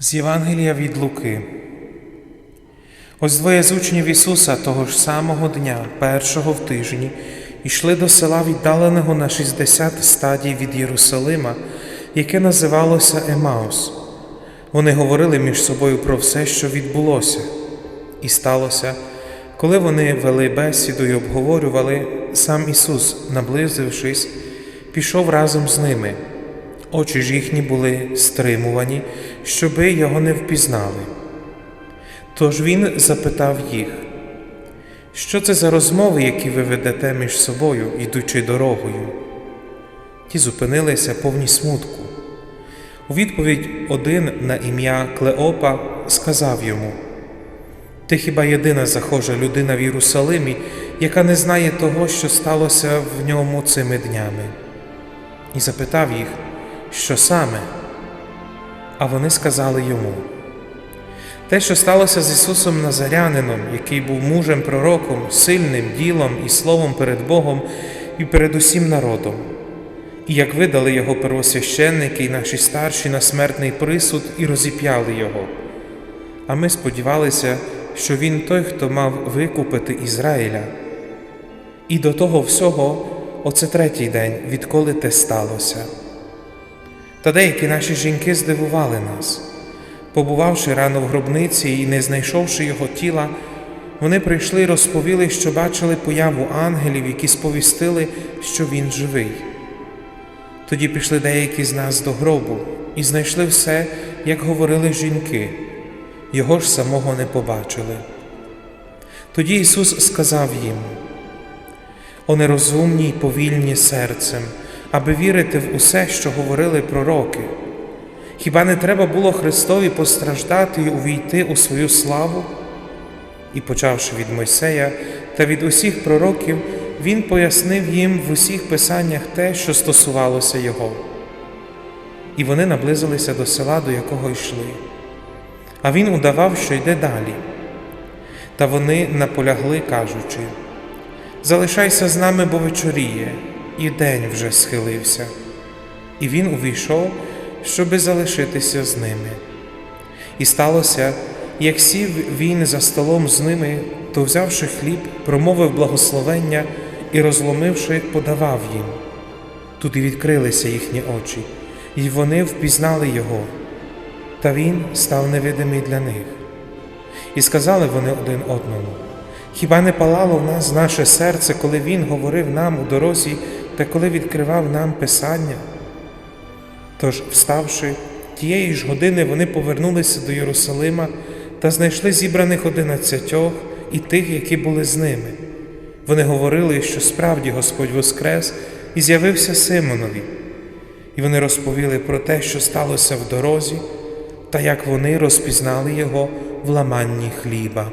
З Євангелія від Луки. Ось двоє з учнів Ісуса того ж самого дня, першого в тижні, йшли до села, віддаленого на 60 стадій від Єрусалима, яке називалося Емаус. Вони говорили між собою про все, що відбулося. І сталося, коли вони вели бесіду і обговорювали, сам Ісус, наблизившись, пішов разом з ними. Очі ж їхні були стримувані, щоби його не впізнали. Тож він запитав їх, що це за розмови, які ви ведете між собою, йдучи дорогою? Ті зупинилися повні смутку. У відповідь один на ім'я Клеопа сказав йому: Ти хіба єдина захожа людина в Єрусалимі, яка не знає того, що сталося в ньому цими днями? І запитав їх, що саме? А вони сказали йому. Те, що сталося з Ісусом Назарянином, який був мужем пророком, сильним ділом і словом перед Богом і перед усім народом, і як видали його первосвященники і наші старші на смертний присуд і розіп'яли його. А ми сподівалися, що він той, хто мав викупити Ізраїля. І до того всього, оце третій день, відколи те сталося. Та деякі наші жінки здивували нас. Побувавши рано в гробниці і не знайшовши його тіла, вони прийшли і розповіли, що бачили появу ангелів, які сповістили, що він живий. Тоді пішли деякі з нас до гробу і знайшли все, як говорили жінки, його ж самого не побачили. Тоді Ісус сказав їм: О нерозумні й повільні серцем, аби вірити в усе, що говорили пророки. Хіба не треба було Христові постраждати і увійти у свою славу? І, почавши від Мойсея та від усіх пророків, Він пояснив їм в усіх писаннях те, що стосувалося Його. І вони наблизилися до села, до якого йшли. А він удавав, що йде далі. Та вони наполягли, кажучи: Залишайся з нами, бо вечоріє, і день вже схилився. І він увійшов щоби залишитися з ними. І сталося, як сів він за столом з ними, то, взявши хліб, промовив благословення і, розломивши, подавав їм. Тут і відкрилися їхні очі, і вони впізнали його, та він став невидимий для них. І сказали вони один одному: Хіба не палало в нас наше серце, коли він говорив нам у дорозі та коли відкривав нам Писання? Тож, вставши, тієї ж години вони повернулися до Єрусалима та знайшли зібраних одинадцятьох і тих, які були з ними. Вони говорили, що справді Господь воскрес і з'явився Симонові, і вони розповіли про те, що сталося в дорозі, та як вони розпізнали його в ламанні хліба.